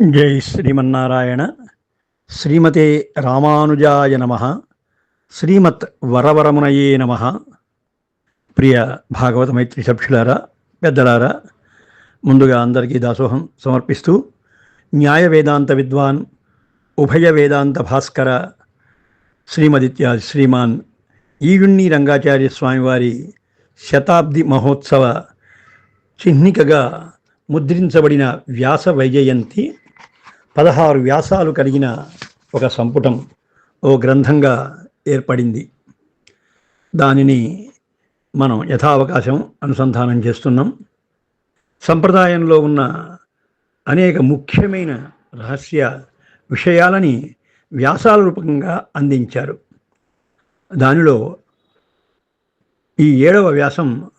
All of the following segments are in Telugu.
జై శ్రీమన్నారాయణ. శ్రీమతే రామానుజాయ నమ. శ్రీమత్ వరవరమునయే నమ. ప్రియ భాగవత మైత్రి సభ్యులారా పెద్దలారా ముందుగా అందరికీ దాసోహం సమర్పిస్తూ న్యాయ వేదాంత విద్వాన్ ఉభయ వేదాంత భాస్కర శ్రీమదిత్యా శ్రీమాన్ ఈగుణ్ణి రంగాచార్య స్వామివారి శతాబ్ది మహోత్సవ చిహ్నికగా ముద్రించబడిన వ్యాస వైజయంతి పదహారు వ్యాసాలు కలిగిన ఒక సంపుటం ఓ గ్రంథంగా ఏర్పడింది. దానిని మనం యథావకాశం అనుసంధానం చేస్తున్నాం. సంప్రదాయంలో ఉన్న అనేక ముఖ్యమైన రహస్య విషయాలని వ్యాసాల రూపకంగా అందించారు. దానిలో ఈ ఏడవ వ్యాసం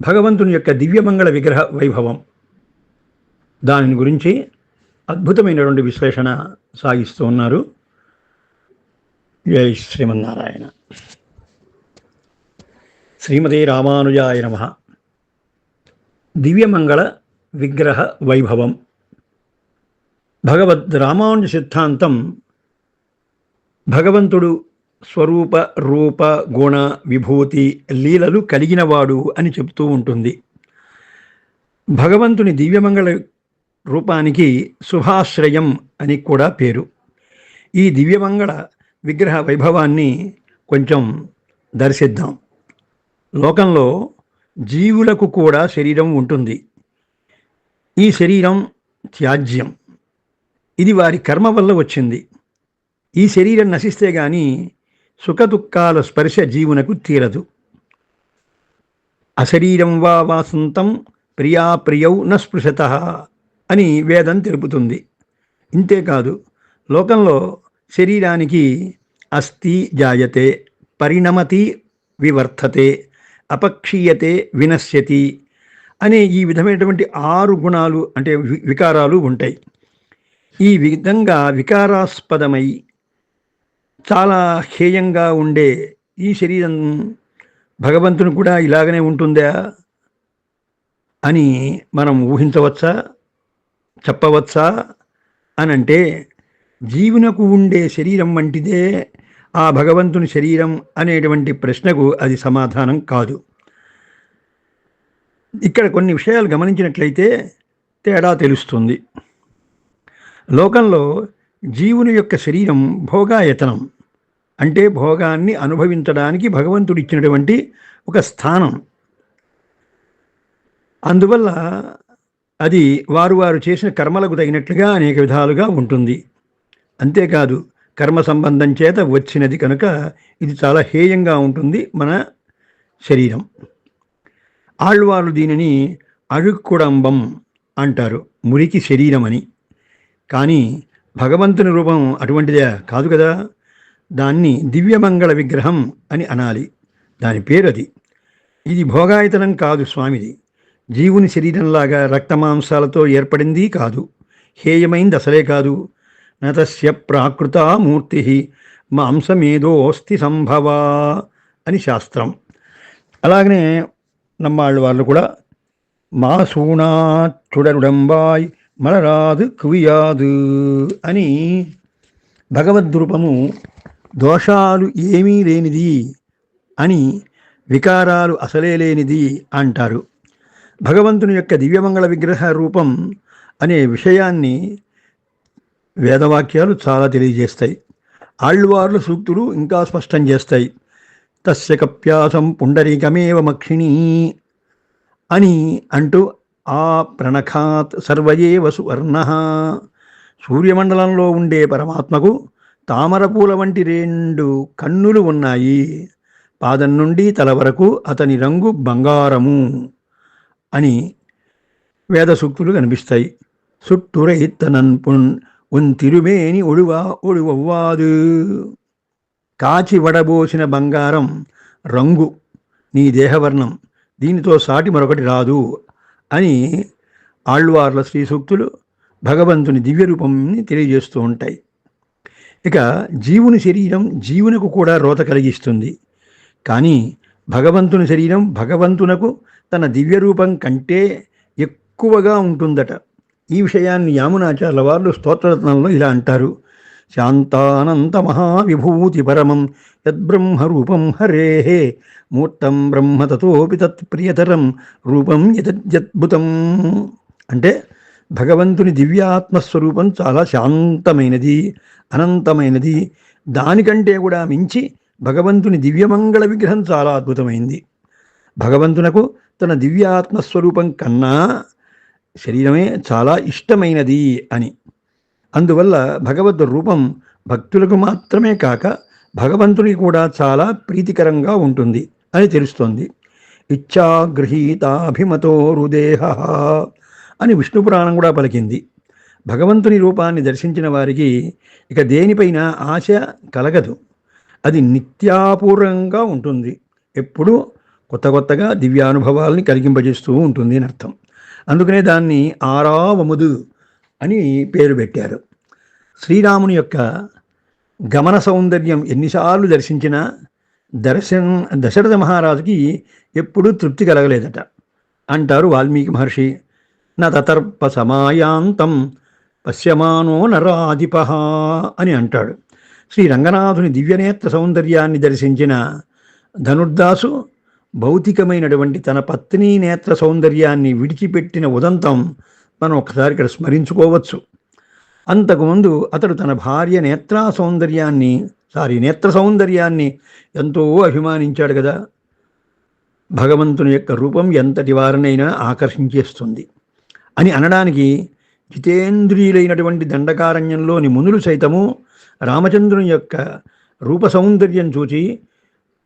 భగవంతుని యొక్క దివ్యమంగళ విగ్రహ వైభవం. దాని గురించి అద్భుతమైనటువంటి విశ్లేషణ సాగిస్తూ ఉన్నారు. జై శ్రీమన్నారాయణ. శ్రీమతి రామానుజాయ నమ. దివ్యమంగళ విగ్రహ వైభవం. భగవద్ రామానుజ సిద్ధాంతం భగవంతుడు స్వరూప రూప గుణ విభూతి లీలలు కలిగినవాడు అని చెప్తూ ఉంటుంది. భగవంతుని దివ్యమంగళ రూపానికి శుభాశ్రయం అని కూడా పేరు. ఈ దివ్యమంగళ విగ్రహ వైభవాన్ని కొంచెం దర్శిద్దాం. లోకంలో జీవులకు కూడా శరీరం ఉంటుంది. ఈ శరీరం త్యాజ్యం. ఇది వారి కర్మ వల్ల వచ్చింది. ఈ శరీరం నశిస్తే గాని సుఖదుఖాల స్పర్శ జీవునకు తీరదు. అశరీరం వా వాసంతం ప్రియా ప్రియౌ న స్పృశత. అని వేదం తెలుపుతుంది. ఇంతేకాదు లోకంలో శరీరానికి అస్థి జాయతే పరిణమతి వివర్ధతే అపక్షీయతే వినశ్యతి అనే ఈ విధమైనటువంటి ఆరు గుణాలు అంటే వి- వికారాలు ఉంటాయి. ఈ విధంగా వికారాస్పదమై చాలా హేయంగా ఉండే ఈ శరీరం భగవంతుని కూడా ఇలాగనే ఉంటుందా అని మనం ఊహించవచ్చా? చెప్పవచ్చా? అని అంటే జీవునకు ఉండే శరీరం వంటిదే ఆ భగవంతుని శరీరం అనేటువంటి ప్రశ్నకు అది సమాధానం కాదు. ఇక్కడ కొన్ని విషయాలు గమనించినట్లయితే తేడా తెలుస్తుంది. లోకంలో జీవుని యొక్క శరీరం భోగాయతనం అంటే భోగాన్ని అనుభవించడానికి భగవంతుడు ఇచ్చినటువంటి ఒక స్థానం. అందువల్ల అది వారు వారు చేసిన కర్మలకు తగినట్లుగా అనేక విధాలుగా ఉంటుంది. అంతేకాదు కర్మ సంబంధం చేత వచ్చినది కనుక ఇది చాలా హేయంగా ఉంటుంది మన శరీరం. ఆళ్వారు దీనిని అഴുక్కుడంబం అంటారు. మురికి శరీరం అని కానీ భగవంతుని రూపం అటువంటిదే కాదు కదా? దాన్ని దివ్యమంగళ విగ్రహం అని అనాలి. దాని పేరు అది ఇది భోగాయతనం కాదు స్వామిది. జీవుని శరీరంలాగా రక్తమాంసాలతో ఏర్పడింది కాదు. హేయమైంది అసలే కాదు. నతస్య ప్రాకృత మూర్తి మాంసమేదోస్తి సంభవ అని శాస్త్రం. అలాగనే నమ్మాళ్ళు వాళ్ళు కూడా మా సూనా చుడరుడంబాయ్ మలరాదు కువియాదు అని భగవద్రూపము దోషాలు ఏమీ లేనిది అని వికారాలు అసలే లేనిది అంటారు. భగవంతుని యొక్క దివ్యమంగళ విగ్రహ రూపం అనే విషయాన్ని వేదవాక్యాలు చాలా తెలియజేస్తాయి. ఆళ్వార్ల సూక్తులు ఇంకా స్పష్టం చేస్తాయి. తస్య కప్యాసం పుండరీకమేవ మక్షిణీ అని అంటూ ఆ ప్రణఖాత్ సర్వయేవ సువర్ణ సూర్యమండలంలో ఉండే పరమాత్మకు తామరపూల వంటి రెండు కన్నులు ఉన్నాయి. పాదం నుండి తల వరకు అతని రంగు బంగారము. అని వేద సూక్తులు కనిపిస్తాయి. సుట్టురైత్తనన్ పున్ ఉన్ తిరుమేని ఒడువా ఒడువవ్వాదు. కాచి వడబోసిన బంగారం రంగు నీ దేహవర్ణం. దీనితో సాటి మరొకటి రాదు అని ఆళ్వార్ల శ్రీ సూక్తులు భగవంతుని దివ్య రూపంని తెలియజేస్తూ ఉంటాయి. ఇక జీవుని శరీరం జీవునకు కూడా రోత కలిగిస్తుంది. కానీ భగవంతుని శరీరం భగవంతునకు తన దివ్యరూపం కంటే ఎక్కువగా ఉంటుందట. ఈ విషయాన్ని యామునాచార్ల వారు స్తోత్రరత్నంలో ఇలా అంటారు. శాంతానంత మహావిభూతి పరమం యద్బ్రహ్మరూపం హరే మూర్తం బ్రహ్మ తతోపి తత్ ప్రియతరం రూపం యద్భుతం అంటే భగవంతుని దివ్యాత్మస్వరూపం చాలా శాంతమైనది అనంతమైనది. దానికంటే కూడా మించి భగవంతుని దివ్యమంగళ విగ్రహం చాలా అద్భుతమైంది. భగవంతునకు తన దివ్యాత్మస్వరూపం కన్నా శరీరమే చాలా ఇష్టమైనది అని. అందువల్ల భగవద్ రూపం భక్తులకు మాత్రమే కాక భగవంతుని కూడా చాలా ప్రీతికరంగా ఉంటుంది అని తెలుస్తోంది. ఇచ్చాగృహీతాభిమతో హృదేహ అని విష్ణు పురాణం కూడా పలికింది. భగవంతుని రూపాన్ని దర్శించిన వారికి ఇక దేనిపైన ఆశ కలగదు. అది నిత్యాపూర్వంగా ఉంటుంది. ఎప్పుడూ కొత్త కొత్తగా దివ్యానుభవాల్ని కలిగింపజేస్తూ ఉంటుంది అని అర్థం. అందుకనే దాన్ని ఆరావముదు అని పేరు పెట్టారు. శ్రీరాముని యొక్క గమన సౌందర్యం ఎన్నిసార్లు దర్శించినా దర్శన దశరథ మహారాజుకి ఎప్పుడూ తృప్తి కలగలేదట. అంటారు వాల్మీకి మహర్షి నా తతర్ప సమాయాంతం పశ్యమానో నరాధిప అని అంటాడు. శ్రీ రంగనాథుని దివ్యనేత్ర సౌందర్యాన్ని దర్శించిన ధనుర్దాసు భౌతికమైనటువంటి తన పత్ని నేత్ర సౌందర్యాన్ని విడిచిపెట్టిన ఉదంతం మనం ఒకసారి ఇక్కడ స్మరించుకోవచ్చు. అంతకుముందు అతడు తన భార్య నేత్రా సౌందర్యాన్ని సారీ నేత్ర సౌందర్యాన్ని ఎంతో అభిమానించాడు కదా. భగవంతుని యొక్క రూపం ఎంతటి వారినైనా ఆకర్షించేస్తుంది. అని అనడానికి జితేంద్రియులైనటువంటి దండకారణ్యంలోని మునులు సైతము రామచంద్రుని యొక్క రూప సౌందర్యం చూచి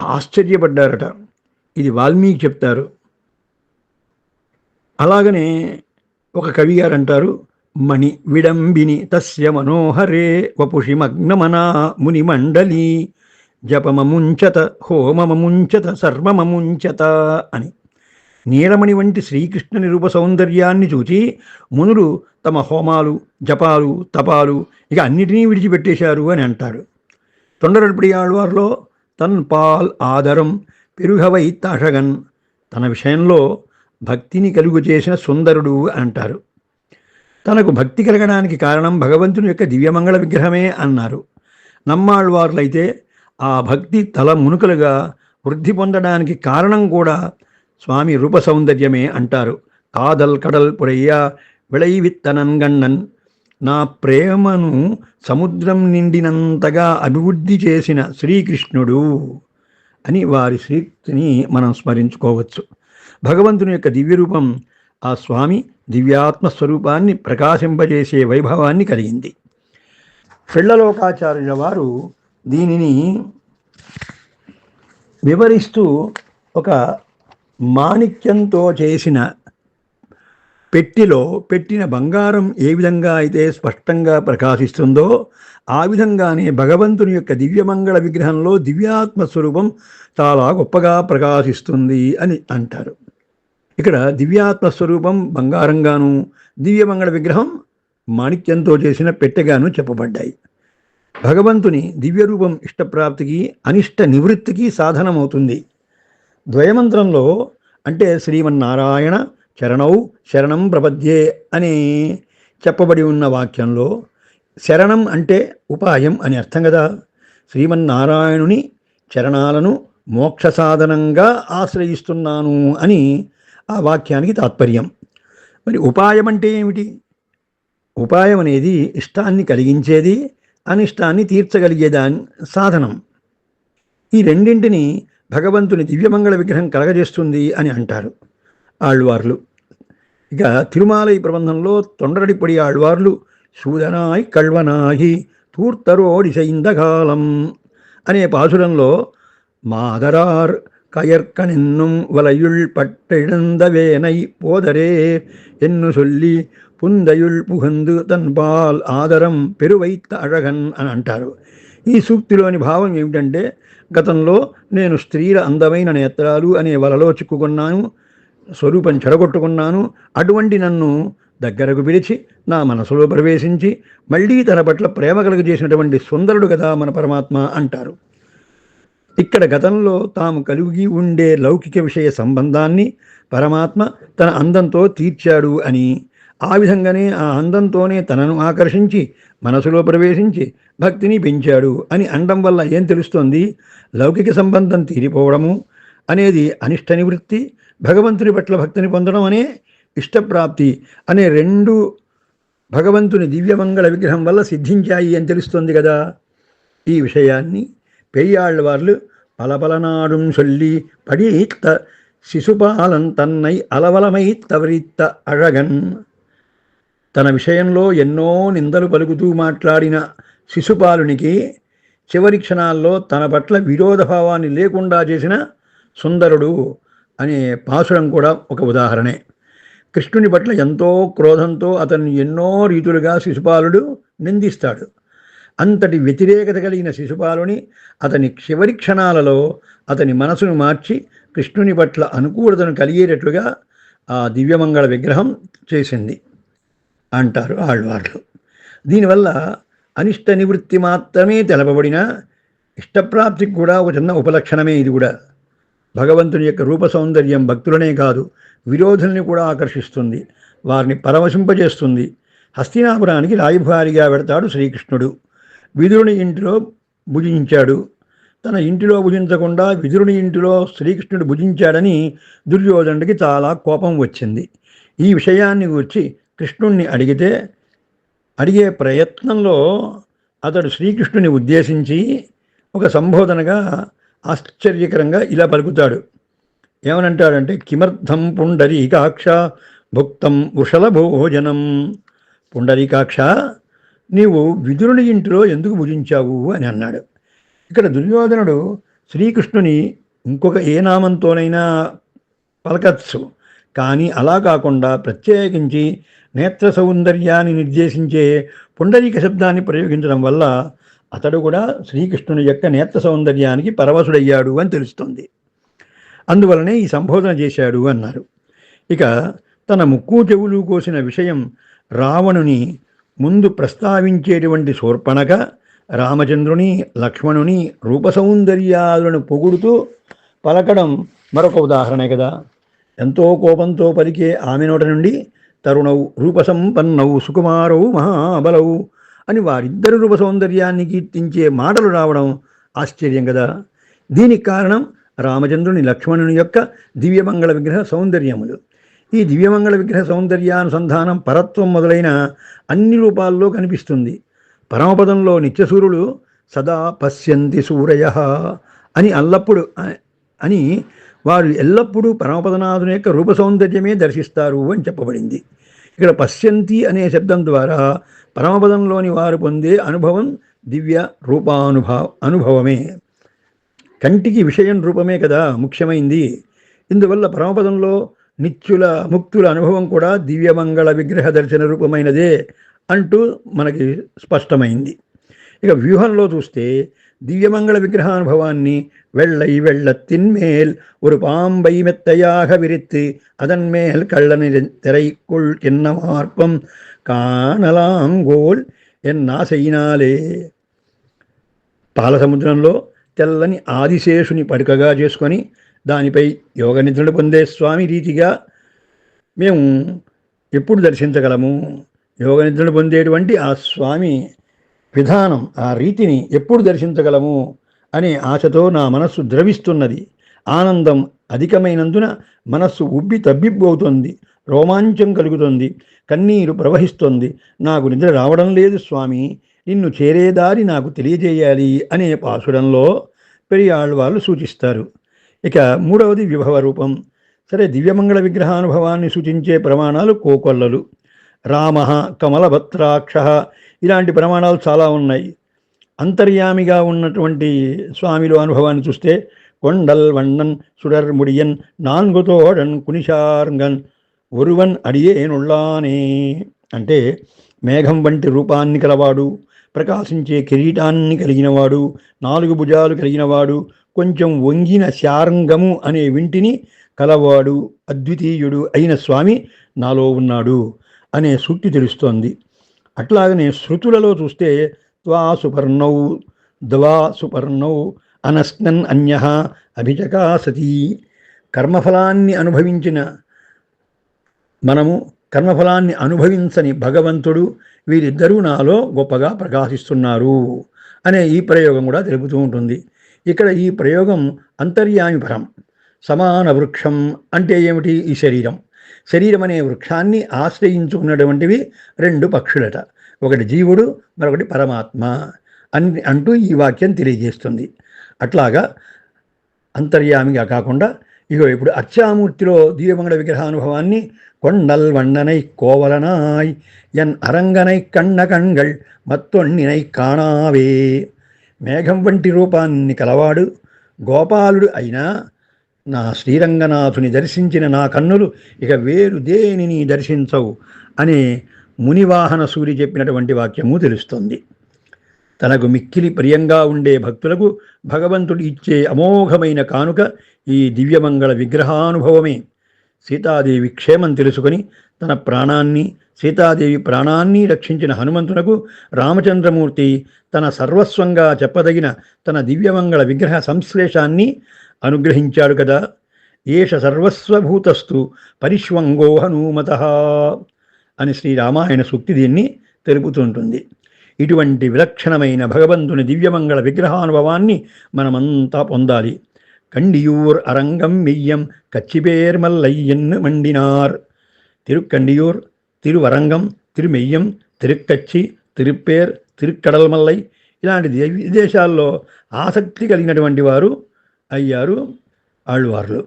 ఆశ్చర్యపడ్డారట. ఇది వాల్మీకి చెప్తారు. అలాగనే ఒక కవి గారు అంటారు మణి విడంబిని తస్య మనోహరే వపుషి మగ్నమనా ముని మండలి జపమముంచత హోమమముంచత సర్వమముంచత అని. నీలమణి వంటి శ్రీకృష్ణ రూప సౌందర్యాన్ని చూచి మునులు తమ హోమాలు జపాలు తపాలు ఇక అన్నిటినీ విడిచిపెట్టేశారు అని అంటారు. తొండరడిపడి ఆళ్వార్లో తన్ పాల్ ఆదరం పెరుగవై తాషగన్ తన విషయంలో భక్తిని కలుగు చేసిన సుందరుడు అంటారు. తనకు భక్తి కలగడానికి కారణం భగవంతుని యొక్క దివ్యమంగళ విగ్రహమే అన్నారు. నమ్మాళ్వార్లైతే ఆ భక్తి తల మునుకలుగా వృద్ధి పొందడానికి కారణం కూడా స్వామి రూప సౌందర్యమే అంటారు. కాదల్ కడల్ పురయ్య విళైవిత్తనన్ గన్నన్. నా ప్రేమను సముద్రం నిండినంతగా అభివృద్ధి చేసిన శ్రీకృష్ణుడు అని వారి శ్రీక్తిని మనం స్మరించుకోవచ్చు. భగవంతుని యొక్క దివ్యరూపం ఆ స్వామి దివ్యాత్మ స్వరూపాన్ని ప్రకాశింపజేసే వైభవాన్ని కలిగింది. ఫిళ్ళలోకాచార్యుల వారు దీనిని వివరిస్తూ ఒక మాణిక్యంతో చేసిన పెట్టిలో పెట్టిన బంగారం ఏ విధంగా అయితే స్పష్టంగా ప్రకాశిస్తుందో ఆ విధంగానే భగవంతుని యొక్క దివ్యమంగళ విగ్రహంలో దివ్యాత్మ స్వరూపం చాలా గొప్పగా ప్రకాశిస్తుంది అని అంటారు. ఇక్కడ దివ్యాత్మ స్వరూపం బంగారంగాను దివ్యమంగళ విగ్రహం మాణిక్యంతో చేసిన పెట్టెగాను చెప్పబడ్డాయి. భగవంతుని దివ్యరూపం ఇష్టప్రాప్తికి అనిష్ట నివృత్తికి సాధనమవుతుంది. ద్వయమంత్రంలో అంటే శ్రీమన్నారాయణ చరణౌ శరణం ప్రపద్యే అని చెప్పబడి ఉన్న వాక్యంలో శరణం అంటే ఉపాయం అని అర్థం కదా. శ్రీమన్నారాయణుని చరణాలను మోక్ష సాధనంగా ఆశ్రయిస్తున్నాను అని ఆ వాక్యానికి తాత్పర్యం. మరి ఉపాయం అంటే ఏమిటి? ఉపాయం అనేది ఇష్టాన్ని కలిగించేది అనిష్టాన్ని తీర్చగలిగేదాని సాధనం. ఈ రెండింటిని భగవంతుని దివ్యమంగళ విగ్రహం కలగజేస్తుంది అని అంటారు ఆళ్వార్లు. ఇక తిరుమాలయ ప్రబంధంలో తొండరడిపడి ఆళ్వార్లు సూదనాయ్ కళ్వనాహి తూర్తరోడిసైందకాలం అనే పాసురంలో మాదరార్ கயற்கனின்னும் வலையுள் பட்டெழுந்தவேனை போதரே என்று சொல்லி పుందయుల్ పుహందు తన్పాల్ ఆదరం పెరువైత అడగన్ అని అంటారు. ఈ సూక్తిలోని భావం ఏమిటంటే గతంలో నేను స్త్రీల అందమైన నేత్రాలు అనే వలలో చిక్కుకున్నాను స్వరూపం చెడగొట్టుకున్నాను. అటువంటి నన్ను దగ్గరకు పిలిచి నా మనసులో ప్రవేశించి మళ్ళీ తన పట్ల ప్రేమ కలుగజేసినటువంటి సుందరుడు కదా మన పరమాత్మ అంటారు. ఇక్కడ గతంలో తాము కలిగి ఉండే లౌకిక విషయ సంబంధాన్ని పరమాత్మ తన అందంతో తీర్చాడు అని ఆ విధంగానే ఆ అందంతోనే తనను ఆకర్షించి మనసులో ప్రవేశించి భక్తిని పెంచాడు అని అండం వల్ల ఏం తెలుస్తోంది? లౌకిక సంబంధం తీరిపోవడము అనేది అనిష్ట నివృత్తి భగవంతుని పట్ల భక్తిని పొందడం అనే ఇష్టప్రాప్తి అనే రెండు భగవంతుని దివ్యమంగళ విగ్రహం వల్ల సిద్ధించాయి అని తెలుస్తోంది కదా. ఈ విషయాన్ని పెయ్యాళ్ళ వాళ్ళు పలపలనాడుం సొల్లి పడీత్త శిశుపాలం తన్నై అలవలమై తవరిత్త అడగన్ తన విషయంలో ఎన్నో నిందలు పలుకుతూ మాట్లాడిన శిశుపాలునికి చివరి క్షణాల్లో తన పట్ల విరోధభావాన్ని లేకుండా చేసిన సుందరుడు అనే పాసురం కూడా ఒక ఉదాహరణే. కృష్ణుని పట్ల ఎంతో క్రోధంతో అతన్ని ఎన్నో రీతులుగా శిశుపాలుడు నిందిస్తాడు. అంతటి వ్యతిరేకత కలిగిన శిశుపాలుని అతని చివరి క్షణాలలో అతని మనసును మార్చి కృష్ణుని పట్ల అనుకూలతను కలిగేటట్లుగా ఆ దివ్యమంగళ విగ్రహం చేసింది. అంటారు ఆళ్వార్లు. దీనివల్ల అనిష్ట నివృత్తి మాత్రమే తెలపబడిన ఇష్టప్రాప్తికి కూడా ఒక చిన్న ఉపలక్షణమే ఇది కూడా. భగవంతుని యొక్క రూప సౌందర్యం భక్తులనే కాదు విరోధుల్ని కూడా ఆకర్షిస్తుంది వారిని పరవశింపజేస్తుంది. హస్తినాపురానికి రాయభారిగా పెడతాడు శ్రీకృష్ణుడు. విదురుని ఇంటిలో భుజించాడు. తన ఇంటిలో భుజించకుండా విదురుని ఇంటిలో శ్రీకృష్ణుడు భుజించాడని దుర్యోధనుడికి చాలా కోపం వచ్చింది. ఈ విషయాన్ని గురించి కృష్ణుణ్ణి అడిగితే అడిగే ప్రయత్నంలో అతడు శ్రీకృష్ణుని ఉద్దేశించి ఒక సంబోధనగా ఆశ్చర్యకరంగా ఇలా పలుకుతాడు. ఏమనంటాడంటే కిమర్థం పుండరీకాక్ష భుక్తం ఉషల భోజనం. పుండరీకాక్ష నీవు విదురుని ఇంటిలో ఎందుకు భుజించావు? అని అన్నాడు. ఇక్కడ దుర్యోధనుడు శ్రీకృష్ణుని ఇంకొక ఏ నామంతోనైనా పలకచ్చు. కానీ అలా కాకుండా ప్రత్యేకించి నేత్ర సౌందర్యాన్ని నిర్దేశించే పుండరీక శబ్దాన్ని ప్రయోగించడం వల్ల అతడు కూడా శ్రీకృష్ణుని యొక్క నేత్ర సౌందర్యానికి పరవశుడయ్యాడు అని తెలుస్తుంది. అందువలనే ఈ సంబోధన చేశాడు అన్నారు. ఇక తన ముక్కు చెవులు కోసిన విషయం రావణుని ముందు ప్రస్తావించేటువంటి శూర్పణక రామచంద్రుని లక్ష్మణుని రూపసౌందర్యాలను పొగుడుతూ పలకడం మరొక ఉదాహరణే కదా. ఎంతో కోపంతో పలికే ఆమె నోట నుండి తరుణౌ రూపసంపన్నౌ సుకుమారౌ మహాబలౌ అని వారిద్దరి రూప సౌందర్యాన్ని కీర్తించే మాటలు రావడం ఆశ్చర్యం కదా దీనికి కారణం రామచంద్రుని లక్ష్మణుని యొక్క దివ్యమంగళ విగ్రహ సౌందర్యములు. ఈ దివ్యమంగళ విగ్రహ సౌందర్యానుసంధానం పరత్వం మొదలైన అన్ని రూపాల్లో కనిపిస్తుంది. పరమపదంలో నిత్యసూరులు సదా పశ్యంతి సూరయ అని అల్లప్పుడు అని వారు ఎల్లప్పుడూ పరమపదనాథుని యొక్క రూప సౌందర్యమే దర్శిస్తారు అని చెప్పబడింది. ఇక్కడ పశ్యంతి అనే శబ్దం ద్వారా పరమపదంలోని వారు పొందే అనుభవం దివ్య రూపానుభవ అనుభవమే. కంటికి విషయం రూపమే కదా ముఖ్యమైంది. ఇందువల్ల పరమపదంలో నిత్యుల ముక్తుల అనుభవం కూడా దివ్యమంగళ విగ్రహ దర్శన రూపమైనదే అంటూ మనకి స్పష్టమైంది. ఇక వ్యూహంలో చూస్తే దివ్యమంగళ విగ్రహానుభవాన్ని வெள்ளை வெள்ளத்தின் மேல் ஒரு பாம்பை மெத்தையாக விரித்து அதன் மேல் கள்ளனி திரைக்குள் என்ன மார்ப்பம் కానలాం గోల్ ఎన్నాసైనాలే పాలసముద్రంలో తెల్లని ఆదిశేషుని పడుకగా చేసుకొని దానిపై యోగ నిద్రలు పొందే స్వామి రీతిగా మేము ఎప్పుడు దర్శించగలము యోగ నిద్రలు పొందేటువంటి ఆ స్వామి విధానం ఆ రీతిని ఎప్పుడు దర్శించగలము అనే ఆశతో నా మనస్సు ద్రవిస్తున్నది. ఆనందం అధికమైనందున మనస్సు ఉబ్బి తబ్బిబ్బవుతోంది. రోమాంచం కలుగుతుంది. కన్నీరు ప్రవహిస్తోంది. నాకు నిద్ర రావడం లేదు స్వామి. నిన్ను చేరేదారి నాకు తెలియజేయాలి అనే పాసుడంలో పెరియాళ్ళు వాళ్ళు సూచిస్తారు. ఇక మూడవది విభవ రూపం. సరే దివ్యమంగళ విగ్రహానుభవాన్ని సూచించే ప్రమాణాలు కోకొల్లలు. రామ కమలభత్రాక్ష ఇలాంటి ప్రమాణాలు చాలా ఉన్నాయి. అంతర్యామిగా ఉన్నటువంటి స్వామిలో అనుభవాన్ని చూస్తే కొండల్ వండన్ సుడర్ ముడియన్ నాన్గుతోడన్ కునిషార్గన్ ఒరువన్ అడియేనుళ్ళానే అంటే మేఘం వంటి రూపాన్ని కలవాడు ప్రకాశించే కిరీటాన్ని కలిగినవాడు నాలుగు భుజాలు కలిగినవాడు కొంచెం వంగిన శార్ంగము అనే వింటిని కలవాడు అద్వితీయుడు అయిన స్వామి నాలో ఉన్నాడు అనే సూక్తి తెలుస్తోంది. అట్లాగనే శృతులలో చూస్తే త్వా సుపర్ణౌ ద్వా సుపర్ణౌ అనస్నన్ అన్య అభిచకాసతి కర్మఫలాన్ని అనుభవించిన మనము కర్మఫలాన్ని అనుభవించని భగవంతుడు వీరిద్దరూ నాలో గొప్పగా ప్రకాశిస్తున్నారు అనే ఈ ప్రయోగం కూడా తెలుపుతూ ఉంటుంది. ఇక్కడ ఈ ప్రయోగం అంతర్యామి పరం. సమాన వృక్షం అంటే ఏమిటి? ఈ శరీరం. శరీరం అనే వృక్షాన్ని ఆశ్రయించుకున్నటువంటివి రెండు పక్షులట. ఒకటి జీవుడు మరొకటి పరమాత్మ అని అంటూ ఈ వాక్యం తెలియజేస్తుంది. అట్లాగా అంతర్యామిగా కాకుండా ఇగో ఇప్పుడు అర్చామూర్తిలో దీవమంగళ విగ్రహానుభవాన్ని కొండల్ వండనై కోవలనాయ్ ఎన్ అరంగనై కన్న కణ్గళ్ మత్తొన్నినై కాణావే. మేఘం వంటి రూపాన్ని కలవాడు గోపాలుడు అయినా నా శ్రీరంగనాథుని దర్శించిన నా కన్నులు ఇక వేరు దేనిని దర్శించవు అనే మునివాహన సూరి చెప్పినటువంటి వాక్యము తెలుస్తుంది. తనకు మిక్కిలి ప్రియంగా ఉండే భక్తులకు భగవంతుడు ఇచ్చే అమోఘమైన కానుక ఈ దివ్యమంగళ విగ్రహానుభవమే. సీతాదేవి క్షేమం తెలుసుకొని తన ప్రాణాన్ని సీతాదేవి ప్రాణాన్ని రక్షించిన హనుమంతునకు రామచంద్రమూర్తి తన సర్వస్వంగా చెప్పదగిన తన దివ్యమంగళ విగ్రహ సంశ్లేషాన్ని అనుగ్రహించాడు కదా. ఏష సర్వస్వభూతస్తు పరిష్వంగో హనుమత అని శ్రీరామాయణ సూక్తి దీన్ని తెలుపుతుంటుంది. ఇటువంటి విలక్షణమైన భగవంతుని దివ్యమంగళ విగ్రహానుభవాన్ని మనమంతా పొందాలి. కండియూర్ అరంగం మెయ్యం కచ్చిపేర్ మల్లయ్యన్ మండినార్. తిరుక్కండియూర్ తిరువరంగం తిరుమెయ్యం తిరుక్కచ్చి తిరుప్పేర్ తిరుక్కడల్మల్లై ఇలాంటి దేశాల్లో విదేశాల్లో ఆసక్తి కలిగినటువంటి వారు అయ్యారు ఆళ్వార్లు.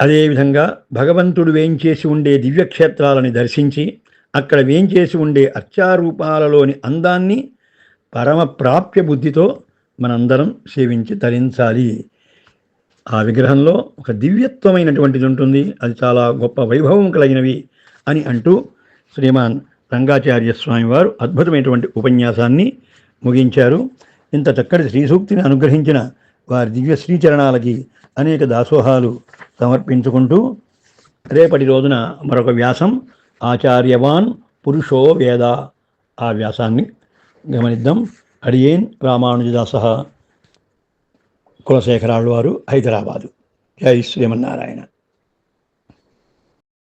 అదేవిధంగా భగవంతుడు వేయించేసి ఉండే దివ్యక్షేత్రాలని దర్శించి అక్కడ వేంచేసి ఉండే అర్చారూపాలలోని అందాన్ని పరమ ప్రాప్య బుద్ధితో మనందరం సేవించి తరించాలి. ఆ విగ్రహంలో ఒక దివ్యత్వమైనటువంటిది ఉంటుంది. అది చాలా గొప్ప వైభవం కలిగినవి అని అంటూ శ్రీమాన్ రంగాచార్య స్వామివారు అద్భుతమైనటువంటి ఉపన్యాసాన్ని ముగించారు. ఇంత చక్కటి శ్రీసూక్తిని అనుగ్రహించిన వారి దివ్య శ్రీచరణాలకి అనేక దాసోహాలు సమర్పించుకుంటూ రేపటి రోజున మరొక వ్యాసం ఆచార్యవాన్ పురుషో వేద. ఆ వ్యాసాన్ని గమనిద్దాం. అడియేన్ రామానుజదాస కులశేఖరాళ్ళు వారు హైదరాబాదు. జై శ్రీమన్నారాయణ.